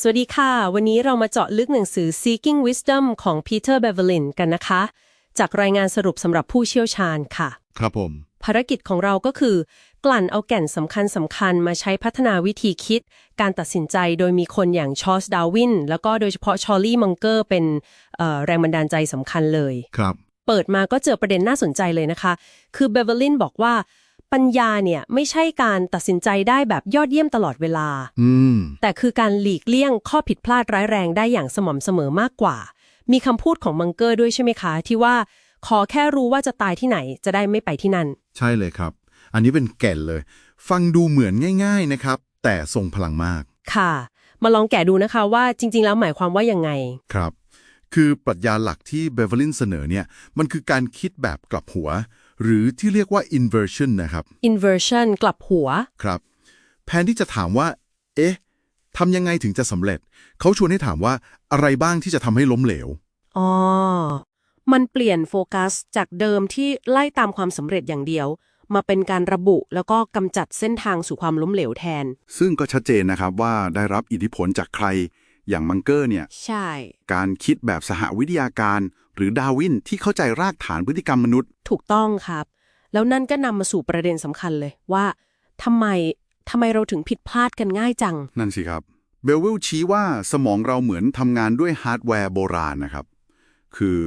สวัสดีค่ะ วันนี้เรามาเจาะลึกหนังสือ Seeking Wisdom ของ Peter Bevelin กันนะคะ จากรายงานสรุปสำหรับผู้เชี่ยวชาญค่ะ ครับผม ภารกิจของเราก็คือ กลั่นเอาแก่นสำคัญสำคัญมาใช้พัฒนาวิธีคิด การตัดสินใจโดยมีคนอย่างชอร์สดาวินแล้วก็โดยเฉพาะชอลลี่มังเกอร์เป็นเอ่อแรงบันดาลใจสำคัญเลย ครับ เปิดมาก็เจอประเด็นน่าสนใจเลยนะคะ คือเบเวลินบอกว่า ปัญญาเนี่ยไม่ใช่การตัดสินใจได้แบบยอดเยี่ยมตลอดเวลา อืม แต่คือการหลีกเลี่ยงข้อผิดพลาดร้ายแรงได้อย่างสม่ำเสมอมากกว่า มีคำพูดของมังเกอร์ด้วยใช่ไหมคะ ที่ว่าขอแค่รู้ว่าจะตายที่ไหนจะได้ไม่ไปที่นั่น ใช่เลยครับ อันนี้เป็นแก่นเลย ฟังดูเหมือนง่าย ๆนะครับ แต่ทรงพลังมาก ค่ะ มาลองแกะดูนะคะว่าจริง ๆ แล้วหมายความว่ายังไง ครับ คือปรัชญาหลักที่เบเวลินเสนอเนี่ย มันคือการคิดแบบกลับหัว หรือที่เรียกว่า inversion นะครับ inversion กลับหัว ครับ แทนที่จะถามว่า เอ๊ะทำยังไงถึงจะสำเร็จ เขาชวนให้ถามว่าอะไรบ้างที่จะทำให้ล้มเหลว อ๋อ มันเปลี่ยนโฟกัสจากเดิมที่ไล่ตามความสำเร็จอย่างเดียว มาเป็นการระบุแล้วก็กำจัดเส้นทางสู่ความล้มเหลวแทน ซึ่งก็ชัดเจนนะครับว่าได้รับอิทธิพลจากใคร อย่างมังเกอร์เนี่ย ใช่ การคิดแบบสหวิทยาการ หรือดาร์วินที่เข้าใจรากฐานพฤติกรรมมนุษย์ ถูกต้องครับ แล้วนั่นก็นำมาสู่ประเด็นสำคัญเลยว่าทำไมทำไมเราถึงผิดพลาดกันง่ายจัง นั่นสิครับ เบลเวลชี้ว่าสมองเราเหมือนทำงานด้วยฮาร์ดแวร์โบราณนะครับ คือ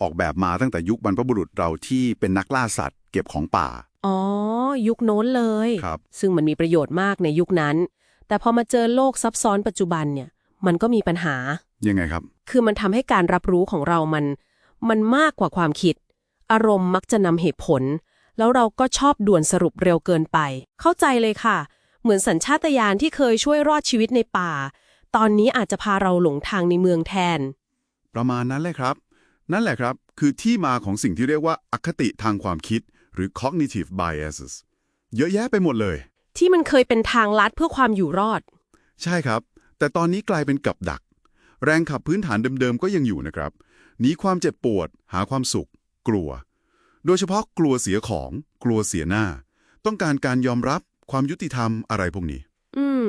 ออกแบบมาตั้งแต่ยุคบรรพบุรุษเราที่เป็นนักล่าสัตว์ เก็บของป่า อ๋อ ยุคโน้นเลย ครับ ซึ่งมันมีประโยชน์มากในยุคนั้น แต่พอมาเจอโลกซับซ้อนปัจจุบันเนี่ย มันก็มีปัญหา ยังไงครับ คือมันทำให้การรับรู้ของเรามัน มันมากกว่าความคิด อารมณ์มักจะนำเหตุผล แล้วเราก็ชอบด่วนสรุปเร็วเกินไป เข้าใจเลยค่ะ เหมือนสัญชาตญาณที่เคยช่วยรอดชีวิตในป่า ตอนนี้อาจจะพาเราหลงทางในเมืองแทน ประมาณนั้นเลยครับ นั่นแหละครับ คือที่มาของสิ่งที่เรียกว่าอคติทางความคิด หรือ cognitive biases เยอะแยะไปหมดเลย ที่มันเคยเป็นทางลัดเพื่อความอยู่รอด ใช่ครับ แต่ตอนนี้กลายเป็นกับดัก แรงขับพื้นฐานเดิมๆก็ยังอยู่นะครับหนีความเจ็บปวด หาความสุข กลัว โดยเฉพาะกลัวเสียของ กลัวเสียหน้า ต้องการการยอมรับความยุติธรรมอะไรพวกนี้ อืม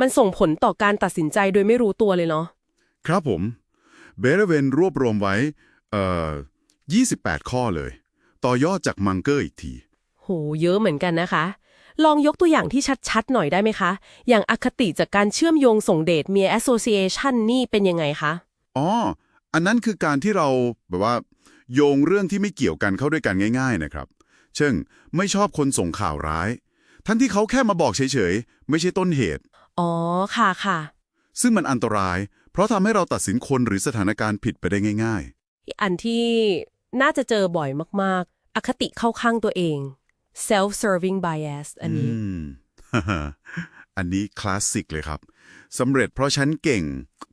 มันส่งผลต่อการตัดสินใจโดยไม่รู้ตัวเลยเนาะครับผม เบเรเวนรวบรวมไว้ เอ่อ 28 ข้อเลย ต่อยอดจากมังเกอร์อีกที โห เยอะเหมือนกันนะคะ ลองยกตัวอย่างที่ชัดๆ หน่อยได้ไหมคะ อย่างอคติจากการเชื่อมโยงส่งเดชเมีย association นี่เป็นยังไงคะ อ๋อ อันนั้นคือการที่เราแบบว่า โยงเรื่องที่ไม่เกี่ยวกันเข้าด้วยกันง่าย ๆ นะครับ เช่น ไม่ชอบคนส่งข่าวร้าย ทั้งที่เขาแค่มาบอกเฉยๆ ไม่ใช่ต้นเหตุ อ๋อ ค่ะค่ะ ซึ่งมันอันตราย เพราะทำให้เราตัดสินคนหรือสถานการณ์ผิดไปได้ง่ายอันที่น่าจะเจอบ่อยมากๆ อคติเข้าข้างตัวเอง self-serving bias ๆอันนี้อืมอันนี้คลาสสิกเลยครับสำเร็จเพราะฉันเก่ง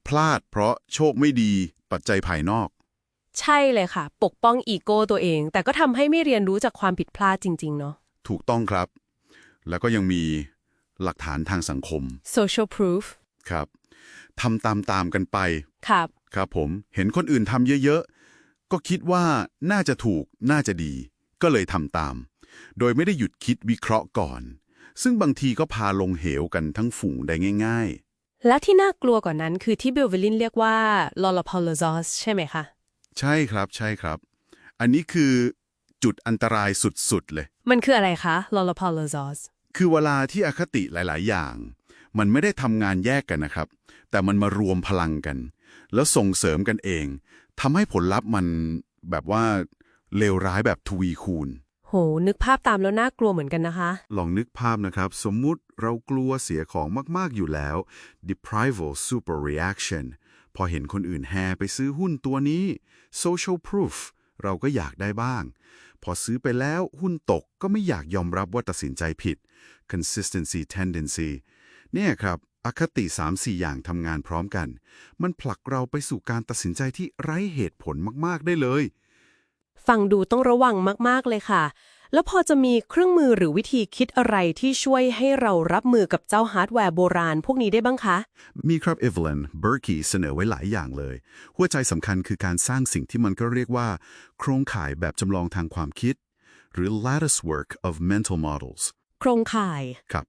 พลาดเพราะโชคไม่ดีปัจจัยภายนอก ใช่เลยค่ะ ปกป้องอีโก้ตัวเอง แต่ก็ทำให้ไม่เรียนรู้จากความผิดพลาดจริง ๆ เนาะถูกต้องครับ แล้วก็ยังมีหลักฐานทางสังคม social proof ครับทำตามๆกันไป ครับ ครับผมเห็นคนอื่นทำเยอะ ๆ ก็คิดว่าน่าจะถูกน่าจะดี ก็เลยทำตาม โดยไม่ได้หยุดคิดวิเคราะห์ก่อน ซึ่งบางทีก็พาลงเหวกันทั้งฝูงได้ง่ายและที่น่ากลัวกว่านั้นคือที่เบลเวลินเรียกว่า lollapalooza ใช่ไหมคะๆใช่ครับใช่ครับ อันนี้คือจุดอันตรายสุด ๆ เลย มันคืออะไรคะ lollapalooza คือเวลาที่อคติหลาย ๆ อย่าง มันไม่ได้ทำงานแยกกันนะครับ แต่มันมารวมพลังกัน แล้วส่งเสริมกันเองทำให้ผลลัพธ์มันแบบว่าเลวร้ายแบบทวีคูณ โห นึกภาพตามแล้วน่ากลัวเหมือนกันนะคะ ลองนึกภาพนะครับ สมมุติเรากลัวเสียของมาก ๆ อยู่แล้ว deprival super reaction พอเห็นคนอื่นแห่ไปซื้อหุ้นตัวนี้ social proof เราก็อยากได้บ้าง พอซื้อไปแล้วหุ้นตกก็ไม่อยากยอมรับว่าตัดสินใจผิด consistency tendency เนี่ยครับ อคติ 3-4 อย่างทำงานพร้อมกัน มันผลักเราไปสู่การตัดสินใจที่ไร้เหตุผลมาก ๆ ได้เลย ฟังดูต้องระวังมาก ๆ เลยค่ะ แล้วพอจะมีเครื่องมือหรือวิธีคิดอะไรที่ช่วยให้เรารับมือกับเจ้าฮาร์ดแวร์โบราณพวกนี้ได้บ้างคะ มีครับเอเวลนเบอร์คีเสนอไว้หลายอย่างเลย หัวใจสำคัญคือการสร้างสิ่งที่มันก็เรียกว่า โครงข่ายแบบจำลองทางความคิด หรือ lattice work of mental models โครงข่าย ครับ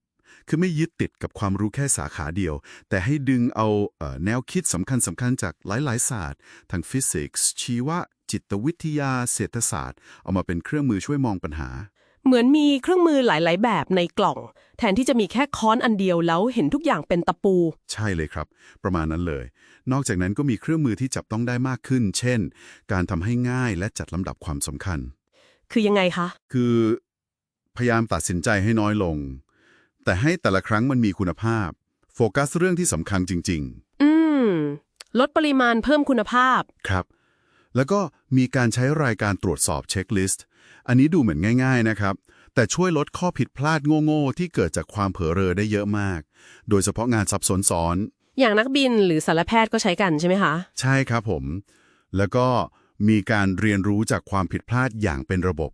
คือไม่ยึดติดกับความรู้แค่สาขาเดียว แต่ให้ดึงเอาเอ่อแนวคิดสำคัญสำคัญจากหลาย ๆ ศาสตร์ทั้งฟิสิกส์ชีวะ จิตวิทยาเศรษฐศาสตร์ เอามาเป็นเครื่องมือช่วยมองปัญหา เหมือนมีเครื่องมือหลาย ๆ แบบในกล่อง แทนที่จะมีแค่ค้อนอันเดียวแล้วเห็นทุกอย่างเป็นตะปู ใช่เลยครับ ประมาณนั้นเลย นอกจากนั้นก็มีเครื่องมือที่จับต้องได้มากขึ้น เช่น การทำให้ง่ายและจัดลำดับความสำคัญ คือยังไงคะ คือพยายามตัดสินใจให้น้อยลง แต่ให้แต่ละครั้งมันมีคุณภาพ โฟกัสเรื่องที่สำคัญจริงอืม ลดปริมาณเพิ่มคุณภาพๆครับ แล้วก็มีการใช้รายการตรวจสอบเช็คลิสต์ อันนี้ดูเหมือนง่าย ๆนะครับ แต่ช่วยลดข้อผิดพลาดโง่ๆ ที่เกิดจากความเผลอเรอได้เยอะมาก โดยเฉพาะงานซับซ้อนซ้อน อย่างนักบินหรือสัตวแพทย์ก็ใช้กันใช่ไหมคะ ใช่ครับผม แล้วก็มีการเรียนรู้จากความผิดพลาดอย่างเป็นระบบ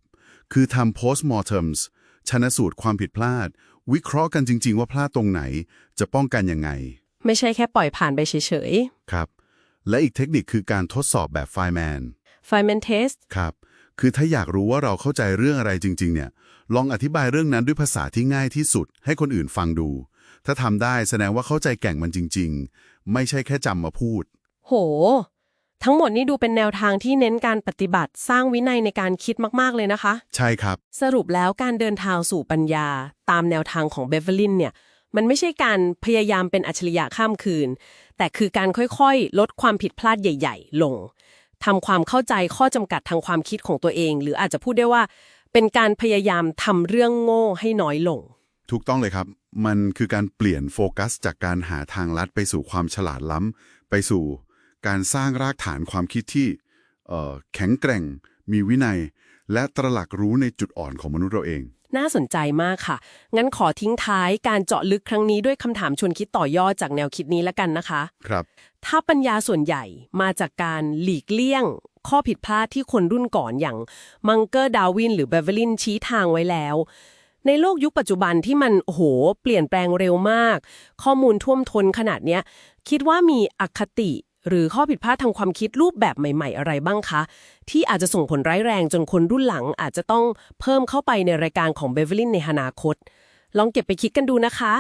คือทำ postmortems ชนสูตรความผิดพลาด วิเคราะห์กันจริง ๆ ว่าพลาดตรงไหน จะป้องกันยังไง ไม่ใช่แค่ปล่อยผ่านไปเฉยครับ และอีกเทคนิคคือการทดสอบแบบไฟแมนๆไฟเมนเทสครับ คือถ้าอยากรู้ว่าเราเข้าใจเรื่องอะไรจริง ๆ เนี่ย ลองอธิบายเรื่องนั้นด้วยภาษาที่ง่ายที่สุด ให้คนอื่นฟังดู ถ้าทำได้แสดงว่าเข้าใจแก่งมันจริง ๆ ไม่ใช่แค่จำมาพูด โห ทั้งหมดนี้ดูเป็นแนวทางที่เน้นการปฏิบัติสร้างวินัยในการคิดมากๆเลยนะคะ ใช่ครับ สรุปแล้วการเดินทางสู่ปัญญา ตามแนวทางของเบเวอร์ลินเนี่ย มันไม่ใช่การพยายามเป็นอัจฉริยะข้ามคืน แต่คือการค่อยๆ ลดความผิดพลาดใหญ่ ๆ ลงทำความเข้าใจข้อจำกัดทางความคิดของตัวเอง หรืออาจจะพูดได้ว่า เป็นการพยายามทำเรื่องโง่ให้น้อยลง ถูกต้องเลยครับ มันคือการเปลี่ยนโฟกัส จากการหาทางลัดไปสู่ความฉลาดล้ำไปสู่การสร้างรากฐานความคิดที่แข็งแกร่ง มีวินัย และตระหลักรู้ในจุดอ่อนของมนุษย์เราเอง น่าสนใจมากค่ะ งั้นขอทิ้งท้ายการเจาะลึกครั้งนี้ด้วยคำถามชวนคิดต่อยอดจากแนวคิดนี้ละกันนะคะ ครับ ถ้าปัญญาส่วนใหญ่มาจากการหลีกเลี่ยง ข้อผิดพลาดที่คนรุ่นก่อนอย่างมังเกอร์ดาวินหรือเบเวลินชี้ทางไว้แล้ว ในโลกยุคปัจจุบันที่มันโอ้โหเปลี่ยนแปลงเร็วมาก ข้อมูลท่วมท้นขนาดเนี้ยคิดว่ามีอคติ หรือข้อผิดพลาดทางความคิดรูปแบบใหม่ ๆ อะไรบ้างคะ ที่อาจจะส่งผลร้ายแรงจนคนรุ่นหลังอาจจะต้องเพิ่มเข้าไปในรายการของเบเวลินในอนาคต ลองเก็บไปคิดกันดูนะคะ